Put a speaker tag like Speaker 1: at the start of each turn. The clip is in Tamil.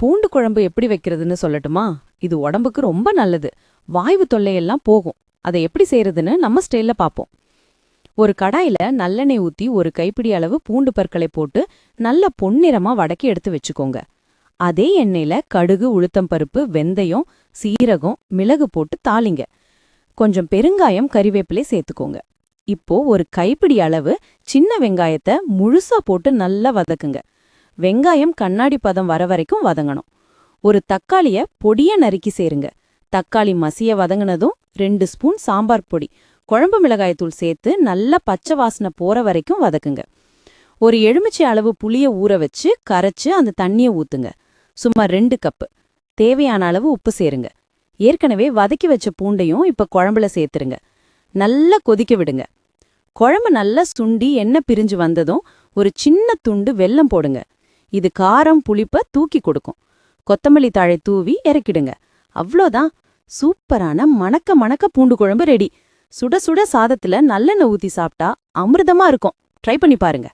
Speaker 1: பூண்டு குழம்பு எப்படி வைக்கிறதுன்னு சொல்லட்டுமா? இது உடம்புக்கு ரொம்ப நல்லது. வாய்வு தொல்லையெல்லாம் போகும். அதை எப்படி செய்யறதுன்னு நம்ம ஸ்டைல பார்ப்போம். ஒரு கடாயில நல்லெண்ணெய் ஊத்தி ஒரு கைப்பிடி அளவு பூண்டு பற்களை போட்டு நல்ல பொன்னிறமா வடக்கி எடுத்து வச்சுக்கோங்க. அதே எண்ணெயில கடுகு உளுத்தம் பருப்பு வெந்தயம் சீரகம் மிளகு போட்டு தாளிங்க. கொஞ்சம் பெருங்காயம் கறிவேப்பிலை சேர்த்துக்கோங்க. இப்போ ஒரு கைப்பிடி அளவு சின்ன வெங்காயத்தை முழுசா போட்டு நல்லா வதக்குங்க. வெங்காயம் கண்ணாடி பதம் வர வரைக்கும் வதங்கணும். ஒரு தக்காளிய பொடிய நறுக்கி சேருங்க. தக்காளி மசிய வதங்கினதும் ரெண்டு ஸ்பூன் சாம்பார் பொடி குழம்பு மிளகாய்த்தூள் சேர்த்து நல்லா பச்சை வாசனை போற வரைக்கும் வதக்குங்க. ஒரு எலுமிச்சை அளவு புளிய ஊற வச்சு கரைச்சு அந்த தண்ணியை ஊத்துங்க. சுமார் ரெண்டு கப்பு. தேவையான அளவு உப்பு சேருங்க. ஏற்கனவே வதக்கி வச்ச பூண்டையும் இப்ப குழம்புல சேர்த்துருங்க. நல்லா கொதிக்க விடுங்க. குழம்பு நல்லா சுண்டி எண்ணெய் பிரிஞ்சு வந்ததும் ஒரு சின்ன துண்டு வெல்லம் போடுங்க. இது காரம் புளிப்ப தூக்கி கொடுக்கும். கொத்தமல்லி தாழை தூவி இறக்கிடுங்க. அவ்வளோதான். சூப்பரான மணக்க மணக்க பூண்டு குழம்பு ரெடி. சுட சுட சாதத்துல நல்லெண்ணெய் ஊத்தி சாப்பிட்டா அமிர்தமா இருக்கும். ட்ரை பண்ணி பாருங்க.